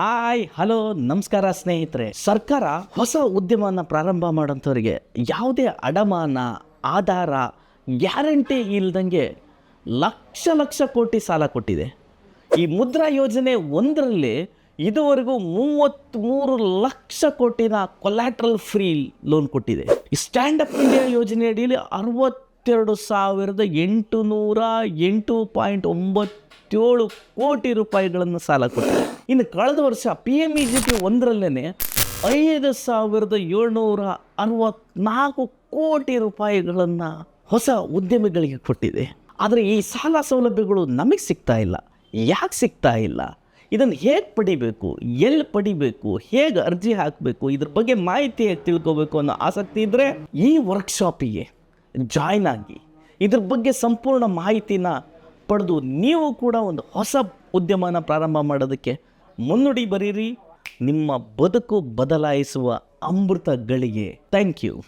Hi, hello, ನಮಸ್ಕಾರ ಸ್ನೇಹಿತರೆ. ಸರ್ಕಾರ ಹೊಸ ಉದ್ಯಮವನ್ನು ಪ್ರಾರಂಭ ಮಾಡೋಂಥವ್ರಿಗೆ ಯಾವುದೇ ಅಡಮಾನ, ಆಧಾರ ಗ್ಯಾರಂಟಿ ಇಲ್ದಂಗೆ ಲಕ್ಷ ಲಕ್ಷ ಕೋಟಿ ಸಾಲ ಕೊಟ್ಟಿದೆ. ಈ ಮುದ್ರಾ ಯೋಜನೆ ಒಂದರಲ್ಲಿ ಇದುವರೆಗೂ ಮೂವತ್ತ್ಮೂರು ಲಕ್ಷ ಕೋಟಿನ ಕೊಲ್ಯಾಟ್ರಲ್ ಫ್ರೀ ಲೋನ್ ಕೊಟ್ಟಿದೆ. ಈ ಸ್ಟ್ಯಾಂಡ್ ಅಪ್ ಇಂಡಿಯಾ ಯೋಜನೆ ಅಡಿಯಲ್ಲಿ ಅರವತ್ತೆರಡು ಸಾವಿರದ ಎಂಟು ನೂರ ಎಂಟು ಪಾಯಿಂಟ್ ಒಂಬತ್ತೇಳು ಕೋಟಿ ರೂಪಾಯಿಗಳನ್ನು ಸಾಲ ಕೊಟ್ಟಿದೆ. ಇನ್ನು ಕಳೆದ ವರ್ಷ P M E G P ಒಂದರಲ್ಲೇ ಐದು ಸಾವಿರದ ಏಳ್ನೂರ ಅರವತ್ನಾಲ್ಕು ಕೋಟಿ ರೂಪಾಯಿಗಳನ್ನು ಹೊಸ ಉದ್ಯಮಿಗಳಿಗೆ ಕೊಟ್ಟಿದೆ. ಆದರೆ ಈ ಸಾಲ ಸೌಲಭ್ಯಗಳು ನಮಗೆ ಸಿಗ್ತಾ ಇಲ್ಲ. ಯಾಕೆ ಸಿಗ್ತಾ ಇಲ್ಲ? ಇದನ್ನು ಹೇಗೆ ಪಡಿಬೇಕು? ಎಲ್ಲಿ ಪಡಿಬೇಕು? ಹೇಗೆ ಅರ್ಜಿ ಹಾಕಬೇಕು? ಇದ್ರ ಬಗ್ಗೆ ಮಾಹಿತಿ ಹೇಗೆ ತಿಳ್ಕೊಬೇಕು ಅನ್ನೋ ಆಸಕ್ತಿ ಇದ್ದರೆ ಈ ವರ್ಕ್ಶಾಪಿಗೆ ಜಾಯ್ನ್ ಆಗಿ ಇದ್ರ ಬಗ್ಗೆ ಸಂಪೂರ್ಣ ಮಾಹಿತಿನ ಪಡೆದು ನೀವು ಕೂಡ ಒಂದು ಹೊಸ ಉದ್ಯಮನ ಪ್ರಾರಂಭ ಮಾಡೋದಕ್ಕೆ ಮುನ್ನುಡಿ ಬರೀರಿ. ನಿಮ್ಮ ಬದುಕು ಬದಲಾಯಿಸುವ ಅಮೃತ ಗಳಿಗೆ. Thank you